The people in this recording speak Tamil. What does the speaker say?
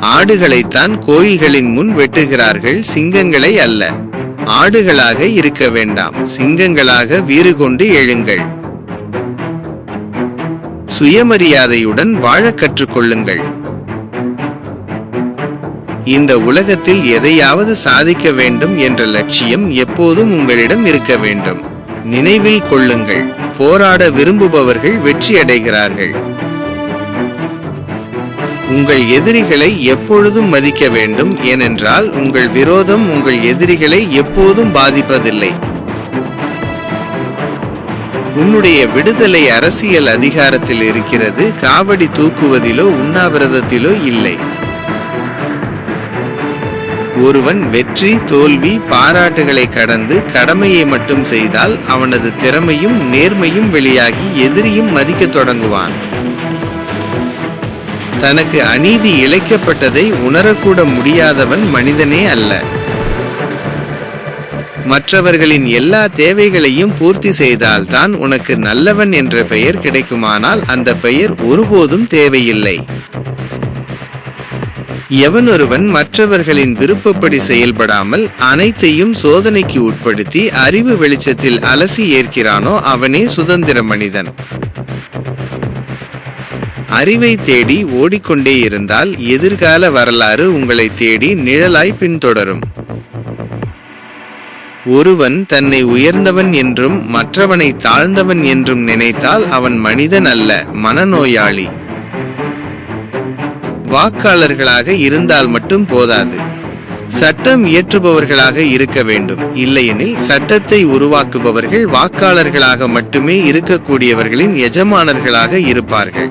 ஆடுகளைத்தான் கோயில்களின் முன் வெட்டுகிறார்கள் சிங்கங்களை அல்ல. ஆடுகளாக இருக்க வேண்டாம் சிங்கங்களாக வீறு கொண்டு எழுங்கள். சுயமரியாதையுடன் வாழக் கற்றுக்கொள்ளுங்கள். இந்த உலகத்தில் எதையாவது சாதிக்க வேண்டும் என்ற லட்சியம் எப்போதும் உங்களிடம் இருக்க வேண்டும். நினைவில் கொள்ளுங்கள் போராட விரும்புபவர்கள் வெற்றி அடைகிறார்கள் உங்கள் எதிரிகளை எப்பொழுதும் மதிக்க வேண்டும் ஏனென்றால் உங்கள் விரோதம் உங்கள் எதிரிகளை எப்போதும் பாதிப்பதில்லை. உன்னுடைய விடுதலை அரசியல் அதிகாரத்தில் இருக்கிறது காவடி தூக்குவதிலோ உண்ணாவிரதத்திலோ இல்லை. ஒருவன் வெற்றி தோல்வி பாராட்டுகளை கடந்து கடமையை மட்டும் செய்தால் அவனது திறமையும் நேர்மையும் வெளியாகி எதிரியும் மதிக்கத் தொடங்குவான். தனக்கு அநீதி இழைக்கப்பட்டதை உணரக்கூட முடியாதவன் மனிதனே அல்ல. மற்றவர்களின் எல்லா தேவைகளையும் பூர்த்தி செய்தால் தான் உனக்கு நல்லவன் என்ற பெயர் கிடைக்குமானால் அந்த பெயர் ஒருபோதும் தேவையில்லை. எவனொருவன் மற்றவர்களின் விருப்பப்படி செயல்படாமல் அனைத்தையும் சோதனைக்கு உட்படுத்தி அறிவு வெளிச்சத்தில் அலசி ஏற்கிறானோ அவனே சுதந்திர மனிதன். அறிவை தேடி ஓடிக்கொண்டே இருந்தால் எதிர்கால வரலாறு உங்களை தேடி நிழலாய் பின்தொடரும். ஒருவன் தன்னை உயர்ந்தவன் என்றும் மற்றவனை தாழ்ந்தவன் என்றும் நினைத்தால் அவன் மனிதன் அல்ல மனநோயாளி. வாக்காளர்களாக இருந்தால் மட்டும் போதாது. சட்டம் இயற்றுபவர்களாக இருக்க வேண்டும். இல்லையெனில் சட்டத்தை உருவாக்குபவர்கள் வாக்காளர்களாக மட்டுமே இருக்கக்கூடியவர்களின் எஜமானர்களாக இருப்பார்கள்.